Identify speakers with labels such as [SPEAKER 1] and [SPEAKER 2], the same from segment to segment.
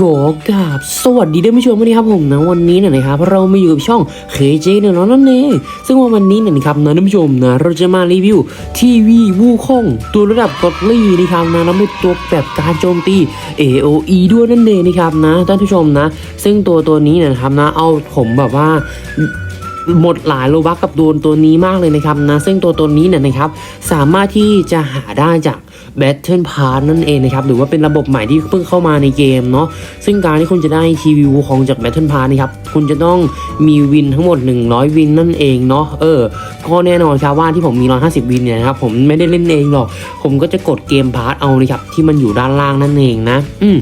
[SPEAKER 1] ขอกราบสวัสดีท่านผู้ชมวันนี้ครับผมนะวันนี้เนี่ยนะครับเรามาอยู่กับช่อง KJ เนี่ยเนาะนั่นเองซึ่งว่าวันนี้เนี่ยนะครับนะท่านผู้ชมนะเราจะมารีวิวทีวีวูคองตัวระดับกอดลี่นะครับนะแล้วเป็นตัวแบบการโจมตี AOE ด้วยนั่นเองนะครับนะท่านผู้ชมนะ ซึ่งตัวตัวนี้เนี่ยนะครับนะเอาผมแบบว่า หมดหลายโลบักกับตัวตัวนี้มากเลยนะครับนะซึ่งตัวตัวนี้เนี่ยนะครับสามารถที่จะหาได้จาก Battle Pass นั่นเองนะครับหรือว่าเป็นระบบใหม่ที่เพิ่งเข้ามาในเกมเนาะซึ่งการที่คุณจะได้ทีวีของจาก Battle Pass นะครับคุณจะต้องมีวินทั้งหมด 100 วินนั่นเองเนาะเออก็แน่นอนครับว่าที่ผมมี 150 วินเนี่ยนะครับผมไม่ได้เล่นเองหรอก ผมก็จะกดเกมพาร์ทเอาเลยครับที่มันอยู่ด้านล่างนั่นเองนะ อืม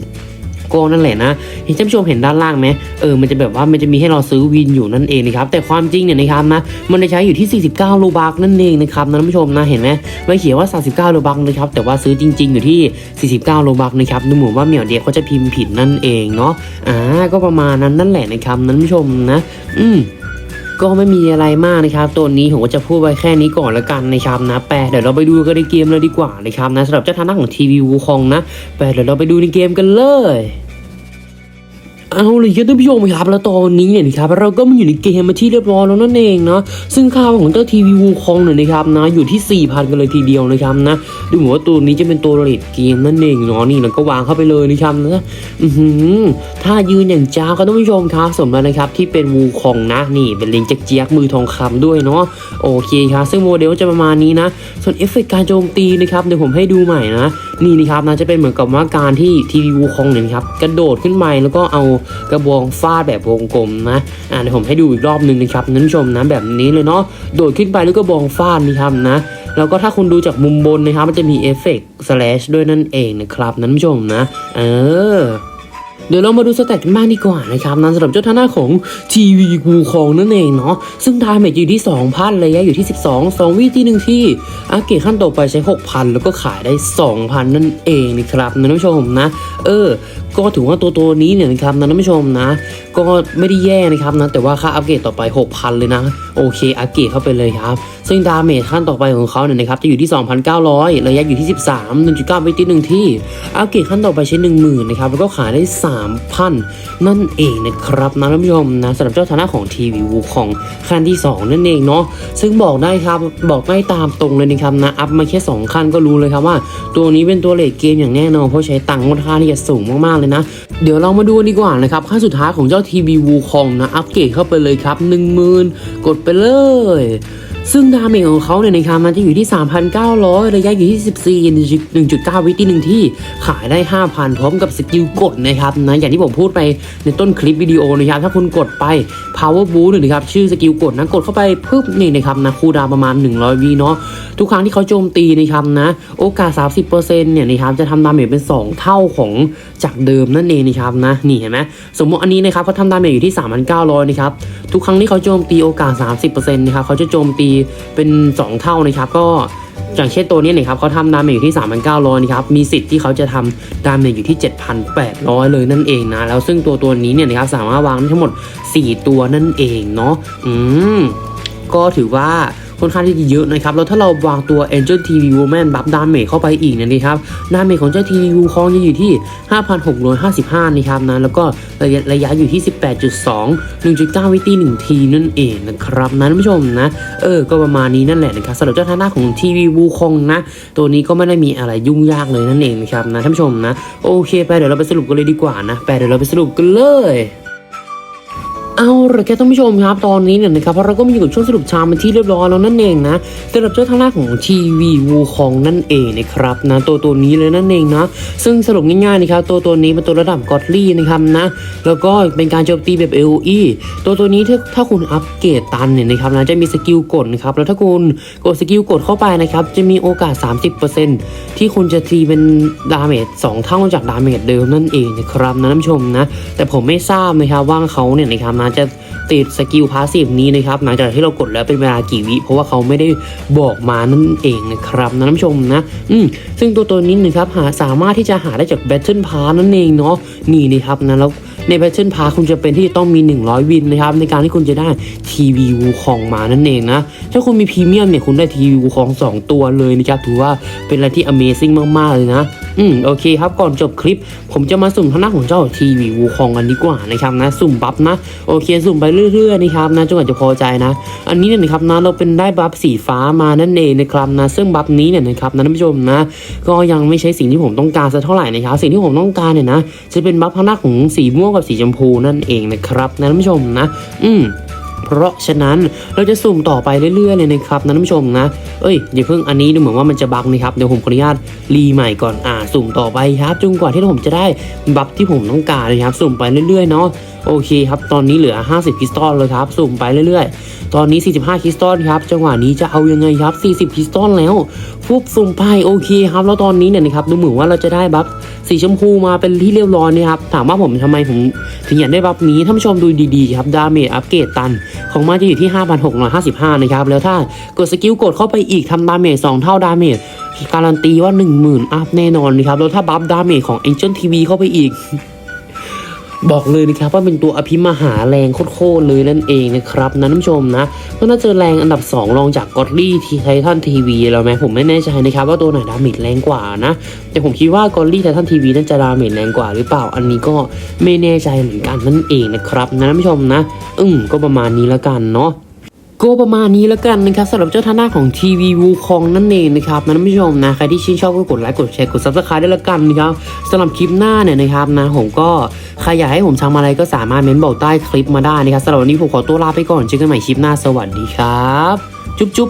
[SPEAKER 1] ก็นั่นแหละนะเห็นท่านผู้ชมเห็นด้านล่างไหมเออมันจะแบบว่ามันจะมีให้เราซื้อวินอยู่นั่นเองนะครับแต่ความจริงเนี่ยนะครับนะมันจะใช้อยู่ที่ 49 โลบักนั่นเองนะครับนะท่านผู้ชมนะเห็นไหมไม่เขียนว่า 39 โลบักนะครับแต่ว่าซื้อจริง ๆ อยู่ที่ 49 โลบักนะครับดูเหมือนว่าเหมียวเดียเขาจะพิมพ์ผิดนั่นเองเนาะอ่าก็ประมาณนั้นนั่นแหละนะครับนะท่านผู้ชมนะ อืม ก็ไม่มีอะไรมากนะครับตัวนี้ผมก็จะพูดไว้แค่นี้ก่อนละกันนะครับนะแปลเดี๋ยวเราไปดูกันในเกมเลยดีกว่านะครับนะสำหรับเจ้าทางด้าของทีวีวูคองนะแปลเดี๋ยวเราไปดูในเกมกันเลย เอาเลยครับท่านผู้ชมครับแล้วตอนนี้เนี่ยนะครับเราก็มาอยู่ในเกมมาที่เรียบร้อยแล้วนั่นเองนะซึ่งค่าของเจ้าทีวีวูคองเนี่ยนะครับนะอยู่ที่ 4,000 กันเลยทีเดียวนะครับนะดูเหมือนว่าตัวนี้จะเป็นตัวเลดเกมนั่นเองเนาะนี่เราก็วางเข้าไปเลยนะครับนะอือหือถ้ายืนอย่างจ้าครับท่านผู้ชมครับสมแล้วนะครับที่เป็นวูคองนะนี่เป็นลิงจากเจี๊ยกมือทองคำด้วยเนาะโอเคครับซึ่งโมเดลจะประมาณนี้นะส่วนเอฟเฟกต์การโจมตีนะครับเดี๋ยวผมให้ดูใหม่นะ นี่นะครับนะจะเป็นเหมือนกับว่าการที่ทีวีวูคองเนี่ยครับกระโดดขึ้นไปแล้วก็เอากระบองฟาดแบบวงกลมนะอ่าเดี๋ยวผมให้ดูอีกรอบหนึ่งนะครับนั้นผู้ชมนะแบบนี้เลยเนาะโดดขึ้นไปแล้วก็บองฟาดนะครับนะแล้วก็ถ้าคุณดูจากมุมบนนะครับมันจะมีเอฟเฟกต์สแลชด้วยนั่นเองนะครับนั้นผู้ชมนะ เออ เดี๋ยวเรามาดูสเตตกันบ้างดีกว่านะครับนั้นสำหรับเจ้าท่าหน้าของทีวีกูคองนั่นเองเนาะซึ่งดาเมจอยู่ที่ 2,000ระยะอยู่ที่ 12 2 วิที่หนึ่งที่อาเกตขั้นต่อไปใช้ 6,000 แล้วก็ขายได้ 2,000 นั่นเองนะครับนะท่านผู้ชมนะ เออก็ถือว่าตัวตัวนี้เนี่ยนะครับนะท่านผู้ชมนะ ก็ไม่ได้แย่นะครับนะแต่ว่าค่าอัปเกรดต่อไป 6,000 เลยนะ โอเคอัปเกรดเข้าไปเลยครับ ซึ่งดาเมจขั้นต่อไปของเขาเนี่ยนะครับจะอยู่ที่ 2,900 ระยะอยู่ที่ 13 1.9วิติหนึ่งที่ อัปเกรดขั้นต่อไปใช้ 10,000นะครับแล้วก็ขายได้ 3,000 นั่นเองนะครับนะท่านผู้ชมนะสำหรับเจ้าฐานะของทีวีวูของขั้นที่ 2 นั่นเองเนาะซึ่งบอกได้ครับบอกได้ตามตรงเลยนะครับนะอัพมาแค่2ขั้นก็รู้เลยครับว่า ตัวนี้เป็นตัวเลทเกมอย่างแน่นอนเพราะใช้ตังค์ค่อนข้างที่จะสูงมากๆเลยนะ เดี๋ยวเรามาดูดีกว่านะครับขั้นสุดท้ายของเจ้าทีวีวูคองนะ อัปเกรดเข้าไปเลยครับ 10,000 กดไปเลยซึ่งดาเมจของเขาเนี่ยนะครับมันจะอยู่ที่ 3,900 ระยะอยู่ที่ 14 1.9 วิตีหนึ่งที่ขายได้ 5,000 พร้อมกับสกิลกดนะครับนะอย่างที่ผมพูดไปในต้นคลิปวิดีโอนะครับถ้าคุณกดไป power boost นะครับชื่อสกิลกดนะกดเข้าไปปึ๊บนี่นะครับนะคูดาประมาณ 100 วิเนาะ ทุกครั้งที่เขาโจมตีนะครับนะโอกาส 30%เนี่ยนะครับจะทำดาเมจเป็น 2 เท่าของจากเดิมนั่นเองนะครับนะนี่เห็นไหมสมมติอันนี้นะครับเขาทำดาเมจอยู่ที่ 3,900นะครับทุกครั้งที่เขาโจมตีโอกาส 30%นะครับเขาจะโจมตีเป็น 2 เท่านะครับก็อย่างเช่นตัวนี้นะครับเขาทำดาเมจอยู่ที่ 3,900นะครับ มีสิทธิ์ที่เขาจะทำดาเมจอยู่ที่ 7,800 เลยนั่นเองนะ แล้วซึ่งตัวตัวนี้เนี่ยนะครับสามารถวางได้ทั้งหมด 4 ตัวนั่นเองเนาะ อืม ก็ถือว่า ค่อนข้างที่จะเยอะนะครับแล้วถ้าเราวางตัว Angel TV Woman บัฟดาเมจเข้าไปอีกนะครับดาเมจของเจ้า TV คองจะอยู่ที่ 5,655นะครับนะแล้วก็ระยะระยะอยู่ที่ 18.2 1.9 วิตี1ทีนั่นเองนะครับนะท่านผู้ชมนะเออก็ประมาณนี้นั่นแหละนะครับสำหรับเจ้าท่าหน้าของ TV w คองนะตัวนี้ก็ไม่ได้มีอะไรยุ่งยากเลยนั่นเองนะครับนะท่านผู้ชมนะโอเคไปเดี๋ยวเราไปสรุปกันเลยดีกว่านะไปเดี๋ยวเราไปสรุปกันเลย ละแกท่านผู้ชมครับตอนนี้เนี่ยนะครับเราก็มาอยู่กับช่วงสรุปชามเป็นที่เรียบร้อยแล้วนั่นเองนะสำหรับเจ้าทางหน้าของทีวีวูคองนั่นเองนะครับนะตัวตัวนี้เลยนั่นเองนะซึ่งสรุปง่ายๆนะครับตัวตัวนี้เป็นตัวระดับกอดลี่นะครับนะแล้วก็เป็นการโจมตีแบบ AOE ตัวตัวนี้ถ้าถ้าคุณอัปเกรดตันเนี่ยนะครับนะจะมีสกิลกดนะครับแล้วถ้าคุณกดสกิลกดเข้าไปนะครับจะมีโอกาส 30%ที่คุณจะตีเป็นดาเมจ2เท่าจากดาเมจเดิมนั่นเองนะครับนะท่านผู้ชมนะแต่ผมไม่ทราบนะครับว่าเขาเนี่ยนะครับนะจะ ติดสกิลพาสซีฟนี้นะครับหลังจากที่เรากดแล้วเป็นเวลากี่วิ เพราะว่าเขาไม่ได้บอกมานั่นเองนะครับนะท่านผู้ชมนะอืมซึ่งตัวตัวนี้นะครับหาสามารถที่จะหาได้จาก Battle Pass นั่นเองเนาะนี่นะครับนะแล้ว ในแพทเทิร์นพาคุณจะเป็นที่ต้องมี 100 วินนะครับในการที่คุณจะได้ทีวีวูคองมานั่นเองนะ ถ้าคุณมีพรีเมียมเนี่ยคุณได้ทีวีวูคองสองตัวเลยนะครับถือว่าเป็นอะไรที่ Amazing มากๆเลยนะอืมโอเคครับก่อนจบคลิป ผมจะมาสุ่มทางน้าของเจ้าทีวีวูคองกันดีกว่านะครับนะสุ่มบัฟนะโอเคสุ่มไปเรื่อยๆนะครับนะจนกว่าจะพอใจนะ อันนี้เนี่ยนะครับนะเราเป็นได้บัฟสีฟ้ามานั่นเองนะครับนะซึ่งบัฟนี้เนี่ยนะครับนะท่านผู้ชมนะก็ยังไม่ใช่สิ่งที่ผมต้องการสักเท่าไหร่นะครับสิ่งที่ผมต้องการเนี่ยนะจะเป็นบัฟทางหน้าของสีม่วงกับสีชมพูนั่นเองนะครับนะท่านผู้ชมนะ อืมเพราะฉะนั้นเราจะสุ่มต่อไปเรื่อยๆเลยนะครับนะท่านผู้ชมนะ เอ้ยอย่าเพิ่งอันนี้ดูเหมือนว่ามันจะบักนะครับเดี๋ยวผมขออนุญาตรีใหม่ก่อนอ่า สุ่มต่อไปครับจนกว่าที่ผมจะได้บัฟที่ผมต้องการนะครับ สุ่มไปเรื่อยๆเนาะ โอเคครับตอนนี้เหลือ 50 คริสตัลเลยครับสุ่มไปเรื่อยๆ ตอนนี้ 45 คริสตัลครับจังหวะนี้จะเอายังไงครับ 40 คริสตัลแล้วฟุบสุ่มไปโอเคครับแล้วตอนนี้เนี่ยนะครับดูเหมือนว่าเราจะได้บัฟสีชมพูมาเป็นที่เรียบร้อยนะครับถามว่าผมทำไมผมถึงอยากได้บัฟนี้ท่านผู้ชมดูดีๆครับดาเมจอัปเกรดตัน ของมันจะอยู่ที่ 5,655 นะครับแล้วถ้ากดสกิลกดเข้าไปอีกทำดาเมจ2เท่าดาเมจการันตีว่า 10,000 อัพแน่นอนนะครับแล้วถ้าบัฟดาเมจของ Angel TV เข้าไปอีก บอกเลยนะครับว่าเป็นตัวอภิมหาแรงโคตรเลยนั่นเองนะครับนะท่านผู้ชมนะก็น่าจะแรงอันดับ 2 รองจากกอตลี่ทีไททันทีวีแล้วไหมผมไม่แน่ใจนะครับว่าตัวไหนดาเมจแรงกว่านะ แต่ผมคิดว่ากอตลี่ไททันทีวีน่าจะดาเมจแรงกว่าหรือเปล่าอันนี้ก็ไม่แน่ใจเหมือนกันนั่นเองนะครับนะท่านผู้ชมนะ อืมก็ประมาณนี้แล้วกันเนาะ ก็ประมาณนี้แล้วกันนะครับสำหรับเจ้าท่าหน้าของทีวีวูคองนั่นเองนะครับนะท่านผู้ชมนะใครที่ชื่นชอบก็กดไลค์กดแชร์กดซับสไครต์ได้แล้วกันนะครับสำหรับคลิปหน้าเนี่ยนะครับนะผมก็ใครอยากให้ผมทำอะไรก็สามารถเม้นบอกใต้คลิปมาได้นะครับสำหรับวันนี้ผมขอตัวลาไปก่อนเจอกันใหม่คลิปหน้าสวัสดีครับ จุ๊บจุ๊บ